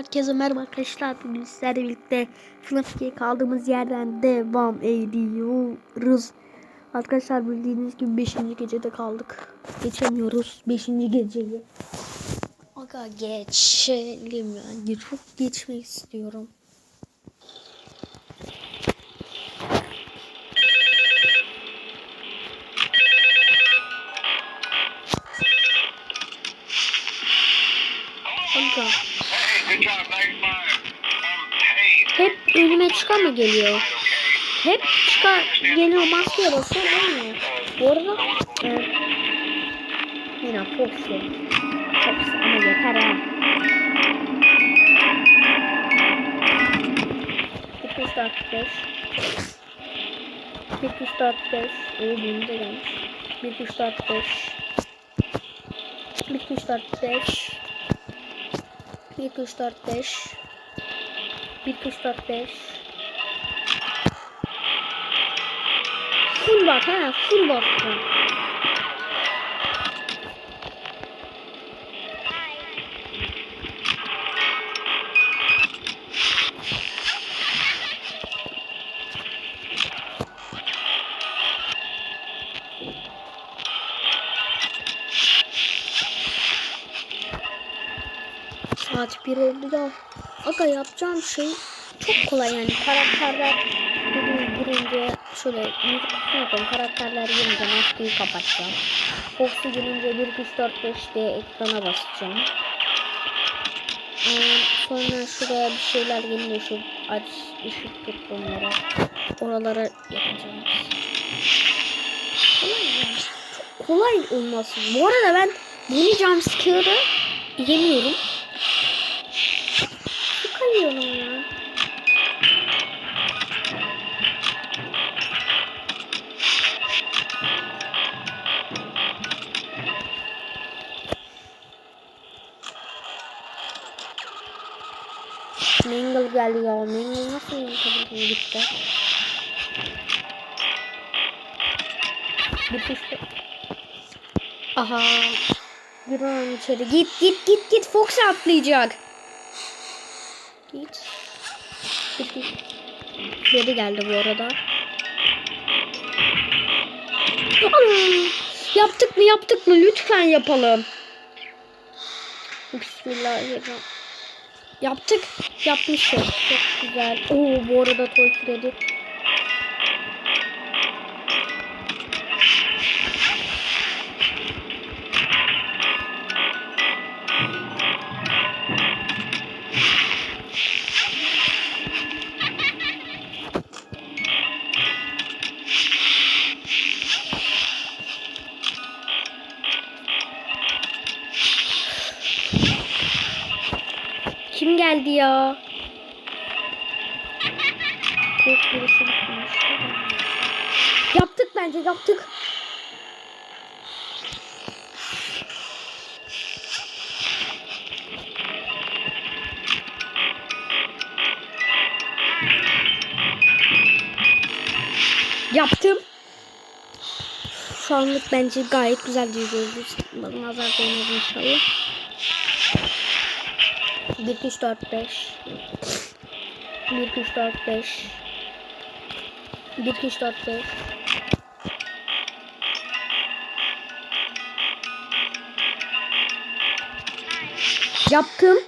Herkese merhaba arkadaşlar. Bugün sizlerle birlikte FNAF 2'ye kaldığımız yerden devam ediyoruz. Arkadaşlar bildiğiniz gibi 5. gecede kaldık. Geçemiyoruz 5. geceyi. Aga geçelim yani. Çok geçmek istiyorum. hep önüme çıkan mı geliyor? Hep çıkan geliyor masaya basıyor olmuyor. Bu arada e, yine popsi. Popsi ama yeter ha. Bir kuş dört beş. Bir kuş dört beş. İyi bunda gelmiş. Bir kuş dört beş. Bir kuş dört beş. Bir kuş dört beş. Bir pusat 5. Full bak ha full bastım. Saat 1.54 Aga yapacağım şey çok kolay yani karakterler durunca şöyle müzik kısmı yapalım. Karakterler gelince maskeyi kapatacağım. Fox'u gelince 1 2 3 4 5 diye ekrana basacağım. Ee, sonra şuraya bir şeyler gelince şu aç ışık tut bunlara. Oralara yapacağım. Kolay yani. Kolay olması. Bu arada ben bunu jumpscare'ı yemiyorum. Sıkılıyorum ya. Mangle geldi ya. Mangle nasıl tabii gitti? Bitişti. Aha. Bir an içeri. Git git git git. Fox atlayacak. Git. Geri geldi bu arada. Yaptık mı yaptık mı? Lütfen yapalım. Bismillahirrahmanirrahim. Yaptık. Yapmışız. Çok güzel. Oo bu arada Toy Freddy. Geldi ya? Yaptık bence yaptık. Yaptım. Şu anlık bence gayet güzel gidiyoruz. Bana nazar değmez inşallah. 1 2 3 4 5 1 2 3 4 5 1 2 3 4 5 Yaptım.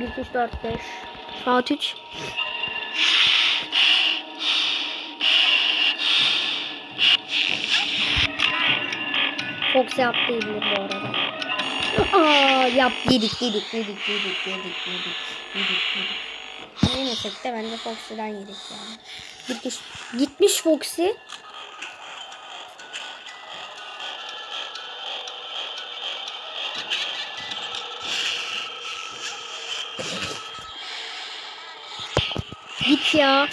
Bir, üç, dört, beş. Saat üç. Fox yaptıydı bu arada. Aa yap yedik yedik yedik yedik yedik yedik yedik yedik. Yemesek de bence Foxy'den yedik yani. Gitmiş, gitmiş Foxy. Git ya.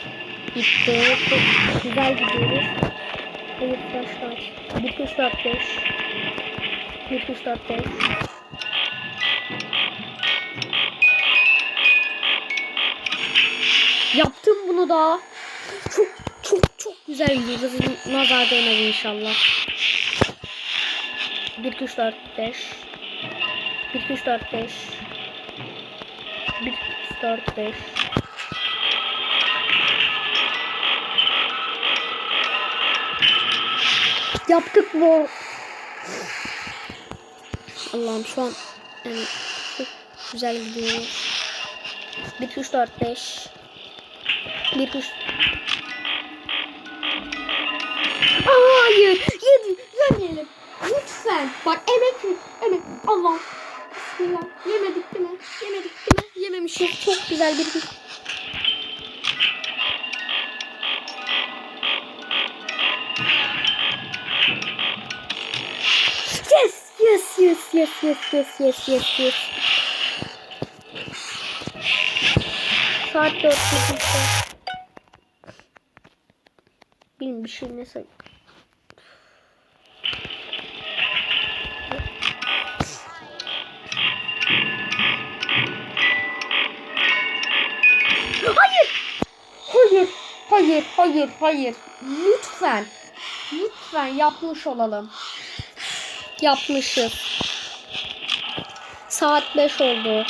Gitti. Çok güzel gidiyoruz. Hayır. 1 2 3 4 5 1 2 3 4 5 Yaptım bunu da. Çok çok çok güzel gidiyoruz. Nazar değmez inşallah. 1 2 3 4 5 1 2 3 4 5 1 2 3 4 5 Yaptık bu. Allah'ım şu an yani çok güzel gidiyor. 1 2 3 4 5 1 2 3 Hayır. Yedi. Yemeyelim. Lütfen. Bak emek emek. Allah. Bismillah. Yemedik değil mi? Yemedik değil mi? Yememişiz. Çok güzel bir gün. Yes, yes, yes, yes, yes, yes. Saat dört buçukta. Bilmiyorum bir şey ne say. Hayır. Hayır. Hayır. Hayır. Hayır. Lütfen. Lütfen yapmış olalım. Yapmışız. Saat 5 oldu.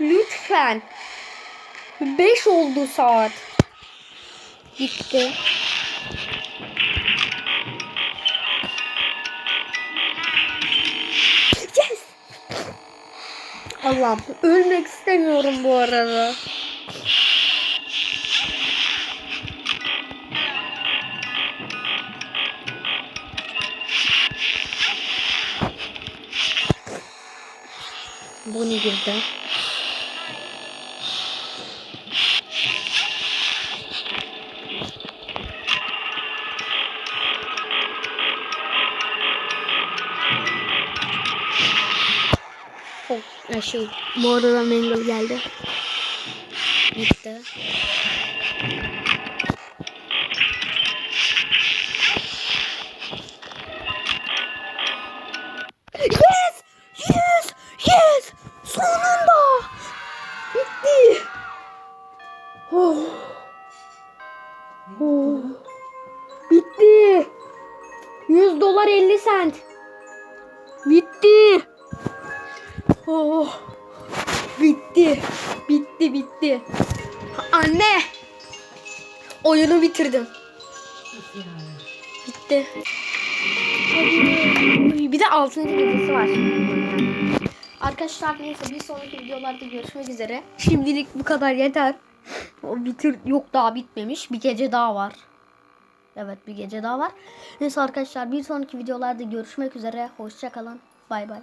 Lütfen. 5 oldu saat. Gitti. Yes. Allah'ım ölmek istemiyorum bu arada. Bu ne girdi? Oh, şey, bu arada Mangle geldi. Gitti. Oh. Oh. Bitti. 100 dolar 50 sent. Bitti. Oh. Bitti. Bitti bitti. Anne. Oyunu bitirdim. Bitti. Bir de 6. gecesi var. Arkadaşlar neyse bir sonraki videolarda görüşmek üzere. Şimdilik bu kadar yeter. O bitir yok daha bitmemiş. Bir gece daha var. Evet bir gece daha var. Neyse arkadaşlar bir sonraki videolarda görüşmek üzere. Hoşçakalın. Bay bay.